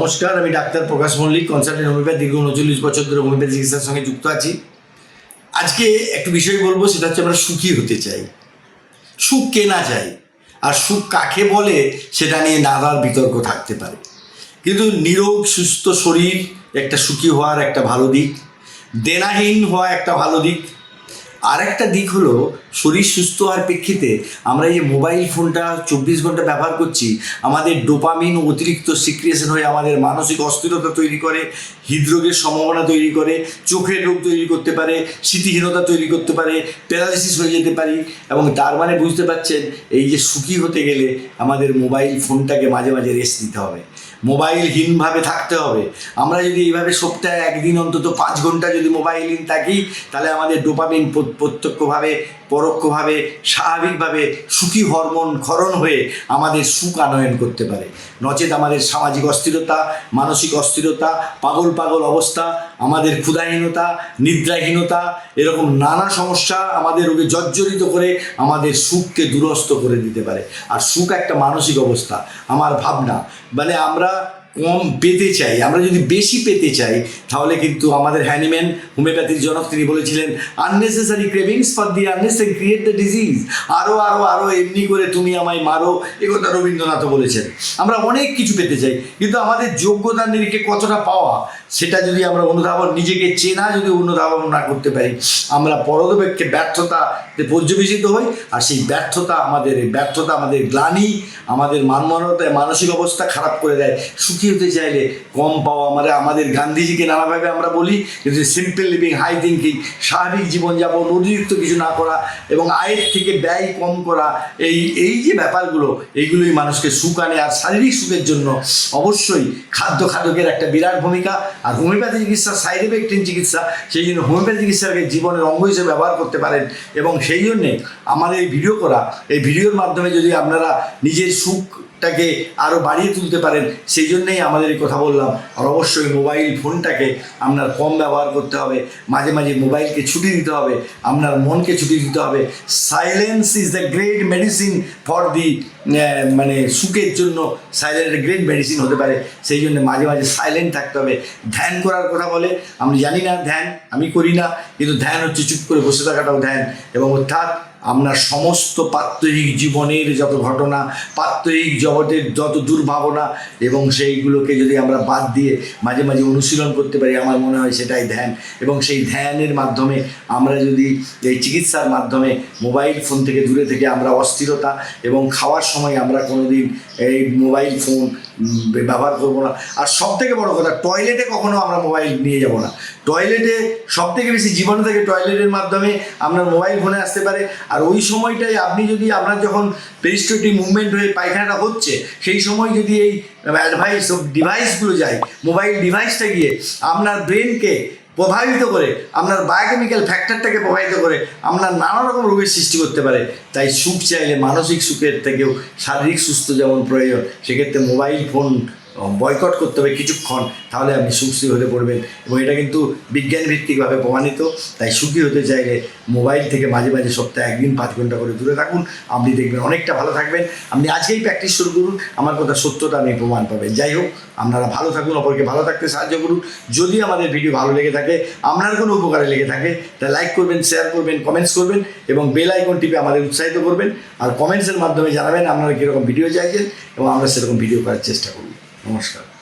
নমস্কার, আমি doctor Prakash Mallick consultant homeopath দীর্ঘ উনচল্লিশ বছর ধরে হোমিওপ্যাথি চিকিৎসার সঙ্গে যুক্ত আছি। আজকে একটু বিষয় বলব, সেটা হচ্ছে আমরা সুখী হতে চাই। সুখ কে না চাই আর সুখ কাকে বলে, সেটা নিয়ে নানার বিতর্ক থাকতে পারে। কিন্তু নিরোগ, সুস্থ শরীর একটা সুখী হওয়ার একটা ভালো দিক। দেনাহীন হওয়া একটা ভালো দিক। আর একটা দিক হলো, শরীর সুস্থ হওয়ার প্রেক্ষিতে আমরা এই মোবাইল ফোনটা চব্বিশ ঘণ্টা ব্যবহার করছি, আমাদের ডোপামিন অতিরিক্ত সিক্রিয়েশন হয়ে আমাদের মানসিক অস্থিরতা তৈরি করে, হৃদরোগের সম্ভাবনা তৈরি করে, চোখের রোগ তৈরি করতে পারে, স্মৃতিহীনতা তৈরি করতে পারে প্যারালিসিস হয়ে যেতে পারি এবং তার মানে বুঝতে পারছেন, এই যে সুখী হতে গেলে আমাদের মোবাইল ফোনটাকে মাঝে মাঝে রেস্ট দিতে হবে। মোবাইলহীনভাবে থাকতে হবে। আমরা যদি এইভাবে সপ্তাহে একদিন অন্তত পাঁচ ঘণ্টা যদি মোবাইলহীন থাকি, তাহলে আমাদের ডোপামিন প্রত্যক্ষভাবে, পরোক্ষভাবে, স্বাভাবিকভাবে সুখী হরমোন ক্ষরণ হয়ে আমাদের সুখ আনয়ন করতে পারে। নচেত আমাদের সামাজিক অস্থিরতা, মানসিক অস্থিরতা, পাগল পাগল অবস্থা আমাদের ক্ষুধাহীনতা, নিদ্রাহীনতা, এরকম নানা সমস্যা আমাদের রোগে জর্জরিত করে আমাদের সুখকে দুরস্ত করে দিতে পারে। আর সুখ একটা মানসিক অবস্থা, আমার ভাবনা। মানে আমরা কম পেতে চাই। আমরা যদি বেশি পেতে চাই, তাহলে কিন্তু আমাদের হ্যানিম্যান হোমিওপ্যাথির জনক তিনি বলেছিলেন unnecessary cravings for the unnecessary create the disease আরও আরও আরও এমনি করে তুমি আমায় মারো এ কথা রবীন্দ্রনাথও বলেছেন। আমরা অনেক কিছু পেতে চাই, কিন্তু আমাদের যোগ্যতার নিরিখে কতটা পাওয়া, সেটা যদি আমরা অনুধাবন, নিজেকে চেনা যদি অনুধাবন না করতে পারি, আমরা পরদপেক্ষে ব্যর্থতাতে পর্যবেসিত হই, আর সেই ব্যর্থতা আমাদের ব্যর্থতা আমাদের গ্লানি, আমাদের মানমানতায় মানসিক অবস্থা খারাপ করে দেয়। সুখী হতে চাইলে কম পাওয়া আমরা আমাদের গান্ধীজিকে নানাভাবে আমরা বলি কিন্তু সিম্পল লিভিং হাই থিঙ্কিং স্বাভাবিক জীবনযাপন, অতিরিক্ত কিছু না করা এবং আয়ের থেকে ব্যয় কম করা। এই এই যে ব্যাপারগুলো, এইগুলোই মানুষকে সুখ আনে আর শারীরিক সুখের জন্য অবশ্যই খাদ্য খাদকের একটা বিরাট ভূমিকা। আর হোমিওপ্যাথি চিকিৎসা সাইড এফেক্টিং চিকিৎসা, সেই জন্য হোমিওপ্যাথি চিকিৎসাকে জীবনের অঙ্গ হিসেবে ব্যবহার করতে পারেন এবং সেই জন্যে আমাদের এই ভিডিও করা, এই ভিডিওর মাধ্যমে যদি আপনারা নিজের সুখটাকে আরও বাড়িয়ে তুলতে পারেন, সেই জন্যেই আমাদের এই কথা বললাম। আর অবশ্যই মোবাইল ফোনটাকে আপনার কম ব্যবহার করতে হবে, মাঝে মাঝে মোবাইলকে ছুটি দিতে হবে, আপনার মনকে ছুটি দিতে হবে। Silence is the great medicine for the মানে সুখের জন্য সাইলেন্ট গ্রেট মেডিসিন হতে পারে। সেই জন্য মাঝে মাঝে সাইলেন্ট থাকতে হবে। ধ্যান করার কথা বলে আমি জানি না ধ্যান, আমি করি না, কিন্তু ধ্যান হচ্ছে চুপ করে বসে থাকাটাও ধ্যান। এবং অর্থাৎ আপনার সমস্ত প্রাত্যহিক জীবনের যত ঘটনা প্রাত্যহিক জগতের যত দুর্ভাবনা এবং সেইগুলোকে যদি আমরা বাদ দিয়ে মাঝে মাঝে অনুশীলন করতে পারি, আমার মনে হয় সেটাই ধ্যান। এবং সেই ধ্যানের মাধ্যমে আমরা যদি এই চিকিৎসার মাধ্যমে মোবাইল ফোন থেকে দূরে থেকে আমরা অস্থিরতা এবং খাওয়ার সময় আমরা কোনো দিন এই মোবাইল ফোন ব্যবহার করব না। আর সব থেকে বড় কথা, টয়লেটে কখনো আমরা মোবাইল নিয়ে যাব না। টয়লেটে সব থেকে বেশি জীবাণু থাকে টয়লেটের মাধ্যমে, আপনার মোবাইল ফোনে আসতে পারে। আর ওই সময়টাই আপনি যদি আপনার যখন পেরিস্টোটিক মুভমেন্ট হয়ে পায়খানাটা হচ্ছে, সেই সময় যদি এই অ্যাডভাইস ডিভাইসগুলো যায় মোবাইল ডিভাইসটা গিয়ে আপনার ব্রেনকে প্রভাবিত করে, আপনার বায়োকেমিক্যাল ফ্যাক্টরটাকে প্রভাবিত করে, আপনার নানা রকম রোগের সৃষ্টি করতে পারে। তাই সুখ চাইলে মানসিক সুখের থেকেও শারীরিক সুস্থ যেমন প্রয়োজন, সেক্ষেত্রে মোবাইল ফোন বয়কট করতে হবে কিছুক্ষণ, তাহলে আপনি সুখী হতে পড়বেন। এবং এটা কিন্তু বিজ্ঞান ভিত্তিকভাবে প্রমাণিত, তাই সুখী হতে চাইলে মোবাইল থেকে মাঝে মাঝে সপ্তাহে একদিন পাঁচ ঘণ্টা করে দূরে থাকুন, আপনি দেখবেন অনেকটা ভালো থাকবেন। আপনি আজকেই প্র্যাকটিস শুরু করুন, আমার কথা সত্যতা আপনি প্রমাণ পাবেন। যাই হোক, আপনারা ভালো থাকুন, অপরকে ভালো থাকতে সাহায্য করুন। যদি আমাদের ভিডিও ভালো লেগে থাকে, আপনার কোনো উপকারে লেগে থাকে তাহলে লাইক করবেন শেয়ার করবেন কমেন্টস করবেন এবং বেল আইকন টিপে আমাদের উৎসাহিত করবেন। আর কমেন্টসের মাধ্যমে জানাবেন আপনারা কীরকম ভিডিও চাইছেন এবং আমরা সেরকম ভিডিও করার চেষ্টা করব। নমস্কার।